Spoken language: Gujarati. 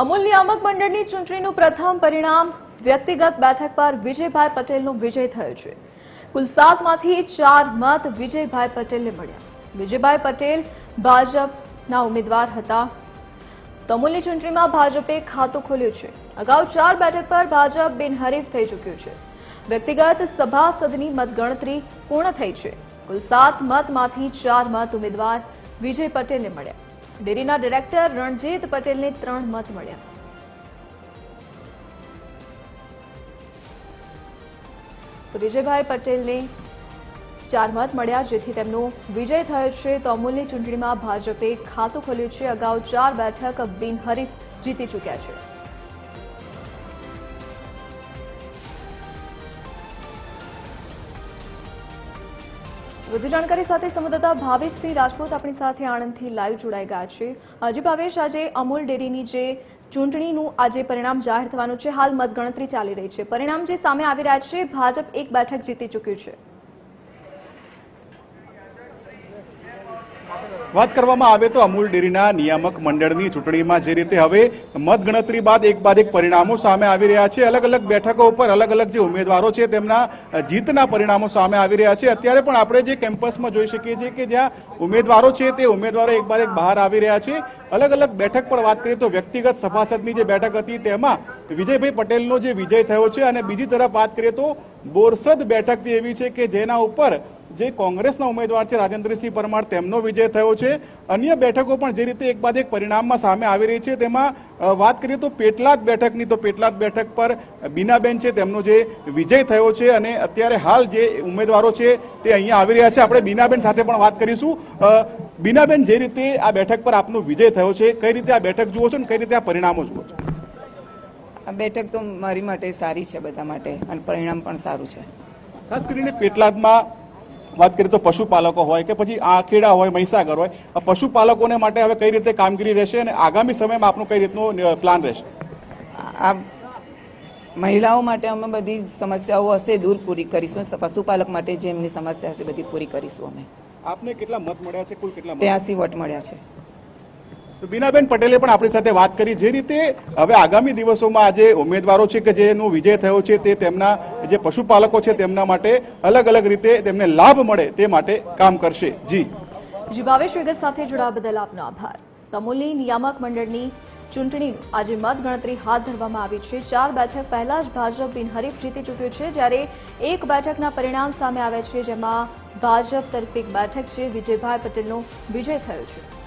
અમૂલ નિયામક મંડળની ચૂંટણીનું પ્રથમ પરિણામ વ્યક્તિગત બેઠક પર વિજયભાઈ પટેલનો વિજય થયો છે. કુલ સાતમાંથી ચાર મત વિજયભાઈ પટેલને મળ્યા. વિજયભાઈ પટેલ ભાજપના ઉમેદવાર હતા. તો અમૂલની ચૂંટણીમાં ભાજપે ખાતું ખોલ્યું છે. અગાઉ ચાર બેઠક પર ભાજપ બિનહરીફ થઈ ચૂક્યું છે. વ્યક્તિગત સભાસદની મતગણતરી પૂર્ણ થઈ છે. કુલ સાત મતમાંથી ચાર મત ઉમેદવાર વિજય પટેલને મળ્યા. ડેરીના ડિરેક્ટર રણજીત પટેલને ત્રણ મત મળ્યા. તો વિજયભાઈ પટેલને ચાર મત મળ્યા, જેથી તેમનો વિજય થયો છે. તો અમૂલની ચૂંટણીમાં ભાજપે ખાતું ખોલ્યું છે. અગાઉ ચાર બેઠક બિનહરીફ જીતી ચૂક્યા છે. વધુ જાણકારી સાથે સંવાદદાતા ભાવેશસિંહ રાજપૂત આપણી સાથે આણંદથી લાઈવ જોડાઈ ગયા છે. હજી ભાવેશ, આજે અમૂલ ડેરીની જે ચૂંટણીનું આજે પરિણામ જાહેર થવાનું છે, હાલ મતગણતરી ચાલી રહી છે. પરિણામ જે સામે આવી રહ્યા છે, ભાજપ એક બેઠક જીતી ચૂક્યું છે. વાત કરવામાં આવે તો અમૂલ ડેરીના નિયામક મંડળની ચૂંટણીમાં જે રીતે હવે મતગણતરી બાદ એક બાદ એક પરિણામો સામે આવી રહ્યા છે, અલગ અલગ બેઠકો ઉપર અલગ અલગ જે ઉમેદવારો છે તેમના જીતના પરિણામો સામે આવી રહ્યા છે. અત્યારે પણ આપણે જે કેમ્પસમાં જોઈ શકીએ છીએ કે જ્યાં ઉમેદવારો છે તે ઉમેદવારો એક બાદ એક બહાર આવી રહ્યા છે. અલગ અલગ બેઠક પર વાત કરીએ તો વ્યક્તિગત સભાસદની જે બેઠક હતી તેમાં વિજયભાઈ પટેલનો જે વિજય થયો છે અને બીજી તરફ વાત કરીએ તો બોરસદ બેઠક જે એવી છે કે જેના ઉપર જે કોંગ્રેસના ઉમેદવાર છે રાજેન્દ્રસિંહ પરમાર તેમનો વિજય થયો છે. અન્ય બેઠકો પણ જે રીતે એક બાદ એક પરિણામમાં સામે આવી રહી છે તેમાં વાત કરીએ તો પેટલાદ બેઠકની તો પેટલાદ બેઠક પર બીનાબેન છે તેમનો જે વિજય થયો છે અને અત્યારે હાલ જે ઉમેદવારો છે તે અહીંયા આવી રહ્યા છે. આપણે બીનાબેન સાથે પણ વાત કરીશું. બીનાબેન જે રીતે આ બેઠક પર આપનો વિજય થયો છે કઈ રીતે આ બેઠક જુઓ છો ને કઈ રીતે આ પરિણામો જુઓ છો? આ બેઠક તો મારી માટે સારી છે બધા માટે અને પરિણામ પણ સારું છે. ખાસ કરીને પેટલાદમાં વાત કરીએ તો પશુપાલકો હોય કે પછી આખેડા હોય મહીસાગર હોય પશુપાલકોને માટે હવે કઈ રીતે કામગીરી રહેશે અને આગામી સમયમાં આપનું કઈ રીતનો પ્લાન રહેશે? આ મહિલાઓ માટે અમે બધી સમસ્યાઓ હશે દૂર પૂરી કરીશું. પશુપાલક માટે જે એમની સમસ્યા હશે બધી પૂરી કરીશું અમે. આપને કેટલા મત મળ્યા છે? કુલ કેટલા મત? ત્યાંસી વોટ મળ્યા છે. તો બીનાબેન પટેલે પણ આપણી સાથે વાત કરી. જે રીતે હવે આગામી દિવસોમાં આજે ઉમેદવારો છે કે જેનો વિજય થયો છે તે તેમના જે પશુપાલકો છે તેમના માટે અલગ અલગ રીતે તેમને લાભ મળે તે માટે કામ કરશે. જી. જી, ભાવેશ વિગત સાથે જોડાવા બદલ આપનો આભાર. તમોલી નિયામક મંડળની ચૂંટણીનું આજે મતગણતરી હાથ ધરવામાં આવી છે. ચાર બેઠક પહેલા જ ભાજપ બિનહરીફ જીતી ચૂક્યું છે, જ્યારે એક બેઠકના પરિણામ સામે આવ્યા છે, જેમાં ભાજપ તરફી એક બેઠક છે, વિજયભાઈ પટેલનો વિજય થયો છે.